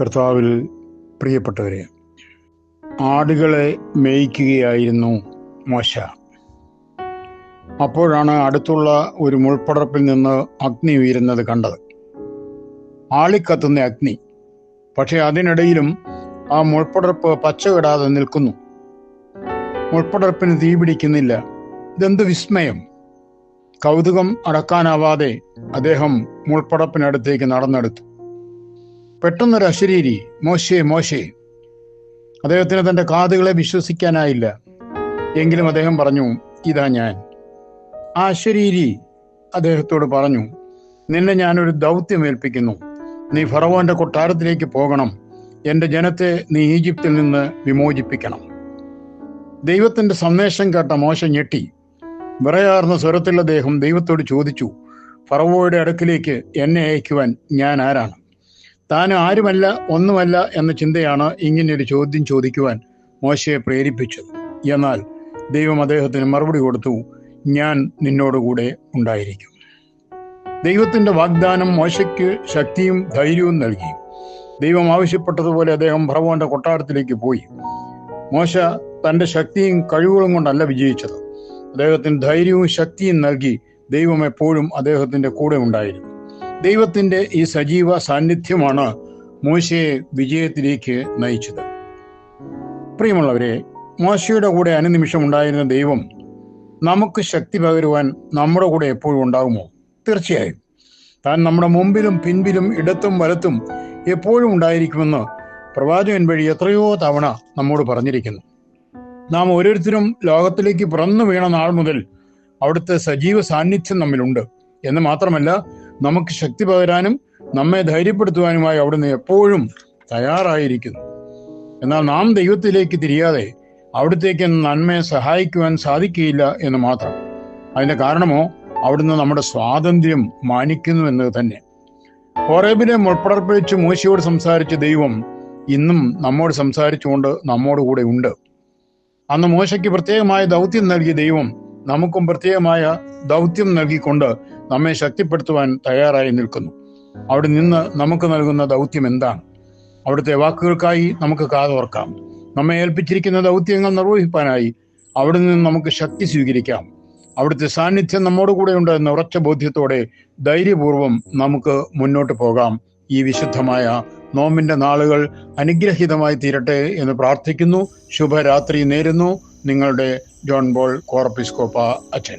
കർത്താവിൽ പ്രിയപ്പെട്ടവരെ ആടുകളെ മേയ്ക്കുകയായിരുന്നു മോശ. അപ്പോഴാണ് അടുത്തുള്ള ഒരു മുൾപ്പടർപ്പിൽ നിന്ന് അഗ്നി ഉയരുന്നത് കണ്ടത്. ആളിക്കത്തുന്ന അഗ്നി. പക്ഷെ അതിനിടയിലും ആ മുൾപ്പടർപ്പ് പച്ചവിടാതെ നിൽക്കുന്നു. മുൾപ്പടർപ്പിന് തീ പിടിക്കുന്നില്ല. ഇതെന്ത് വിസ്മയം. കൗതുകം അടക്കാനാവാതെ അദ്ദേഹം മുൾപ്പടപ്പിനടുത്തേക്ക് നടന്നെടുത്തു. പെട്ടെന്നൊരു അശരീരി. മോശേ മോശേ. അദ്ദേഹത്തിന് തന്റെ കാതുകളെ വിശ്വസിക്കാനായില്ല. എങ്കിലും അദ്ദേഹം പറഞ്ഞു ഇതാ ഞാൻ. ആ അശരീരി അദ്ദേഹത്തോട് പറഞ്ഞു നിന്നെ ഞാനൊരു ദൗത്യം ഏൽപ്പിക്കുന്നു. നീ ഫറവോന്റെ കൊട്ടാരത്തിലേക്ക് പോകണം. എന്റെ ജനത്തെ നീ ഈജിപ്തിൽ നിന്ന് വിമോചിപ്പിക്കണം. ദൈവത്തിന്റെ സന്ദേശം കേട്ട മോശ ഞെട്ടി. വിറയാർന്ന സ്വരത്തിൽ അദ്ദേഹം ദൈവത്തോട് ചോദിച്ചു ഫറവോയുടെ അടുക്കിലേക്ക് എന്നെ അയക്കുവാൻ ഞാൻ ആരാണ്? താൻ ആരുമല്ല ഒന്നുമല്ല എന്ന ചിന്തയാണ് ഇങ്ങനെയൊരു ചോദ്യം ചോദിക്കുവാൻ മോശയെ പ്രേരിപ്പിച്ചത്. എന്നാൽ ദൈവം അദ്ദേഹത്തിന് മറുപടി കൊടുത്തു ഞാൻ നിന്നോടുകൂടെ ഉണ്ടായിരിക്കും. ദൈവത്തിന്റെ വാഗ്ദാനം മോശയ്ക്ക് ശക്തിയും ധൈര്യവും നൽകി. ദൈവം ആവശ്യപ്പെട്ടതുപോലെ അദ്ദേഹം ഭർവോന്റെ കൊട്ടാരത്തിലേക്ക് പോയി. മോശ തന്റെ ശക്തിയും കഴിവുകളും കൊണ്ടല്ല വിജയിച്ചത്. അദ്ദേഹത്തിന് ധൈര്യവും ശക്തിയും നൽകി ദൈവം എപ്പോഴും അദ്ദേഹത്തിന്റെ കൂടെ ഉണ്ടായിരുന്നു. ദൈവത്തിന്റെ ഈ സജീവ സാന്നിധ്യമാണ് മോശയെ വിജയത്തിലേക്ക് നയിച്ചത്. പ്രിയമുള്ളവരെ മോശയുടെ കൂടെ അനുനിമിഷം ഉണ്ടായിരുന്ന ദൈവം നമുക്ക് ശക്തി പകരുവാൻ നമ്മുടെ കൂടെ എപ്പോഴും ഉണ്ടാകുമോ? തീർച്ചയായും. താൻ നമ്മുടെ മുമ്പിലും പിൻപിലും ഇടത്തും വലത്തും എപ്പോഴും ഉണ്ടായിരിക്കുമെന്ന് പ്രവാചകൻ വഴി എത്രയോ തവണ നമ്മോട് പറഞ്ഞിരിക്കുന്നു. നാം ഓരോരുത്തരും ലോകത്തിലേക്ക് പിറന്നു വീണ നാൾ മുതൽ അവിടുത്തെ സജീവ സാന്നിധ്യം നമ്മിലുണ്ട്. എന്ന് മാത്രമല്ല നമുക്ക് ശക്തി പകരാനും നമ്മെ ധൈര്യപ്പെടുത്തുവാനുമായി അവിടുന്ന് എപ്പോഴും തയ്യാറായിരിക്കുന്നു. എന്നാൽ നാം ദൈവത്തിലേക്ക് തിരിയാതെ അവിടത്തേക്ക് നന്മയെ സഹായിക്കുവാൻ സാധിക്കുകയില്ല എന്ന് മാത്രം. അതിന്റെ കാരണമോ അവിടുന്ന് നമ്മുടെ സ്വാതന്ത്ര്യം മാനിക്കുന്നു എന്നത് തന്നെ. ഹോറേബിനെ മുൾപ്പടർപ്പ് വെച്ച് മൂശയോട് സംസാരിച്ച ദൈവം ഇന്നും നമ്മോട് സംസാരിച്ചുകൊണ്ട് നമ്മോട് കൂടെ ഉണ്ട്. അന്ന് മോശയ്ക്ക് പ്രത്യേകമായ ദൗത്യം നൽകിയ ദൈവം നമുക്കും പ്രത്യേകമായ ദൗത്യം നൽകിക്കൊണ്ട് നമ്മെ ശക്തിപ്പെടുത്തുവാൻ തയ്യാറായി നിൽക്കുന്നു. അവിടെ നിന്ന് നമുക്ക് നൽകുന്ന ദൗത്യം എന്താണ്? അവിടുത്തെ വാക്കുകൾക്കായി നമുക്ക് കാതോർക്കാം. നമ്മെ ഏൽപ്പിച്ചിരിക്കുന്ന ദൗത്യങ്ങൾ നിർവഹിപ്പാനായി അവിടെ നിന്ന് നമുക്ക് ശക്തി സ്വീകരിക്കാം. അവിടുത്തെ സാന്നിധ്യം നമ്മോട് കൂടെ ഉണ്ട് എന്ന ഉറച്ച ബോധ്യത്തോടെ ധൈര്യപൂർവം നമുക്ക് മുന്നോട്ട് പോകാം. ഈ വിശുദ്ധമായ നോമ്പിന്റെ നാളുകൾ അനുഗ്രഹീതമായി തീരട്ടെ എന്ന് പ്രാർത്ഥിക്കുന്നു. ശുഭരാത്രി നേരുന്നു. നിങ്ങളുടെ ജോൺ ബോൾ കോർപ്പിസ്കോപ്പ അച്ഛൻ.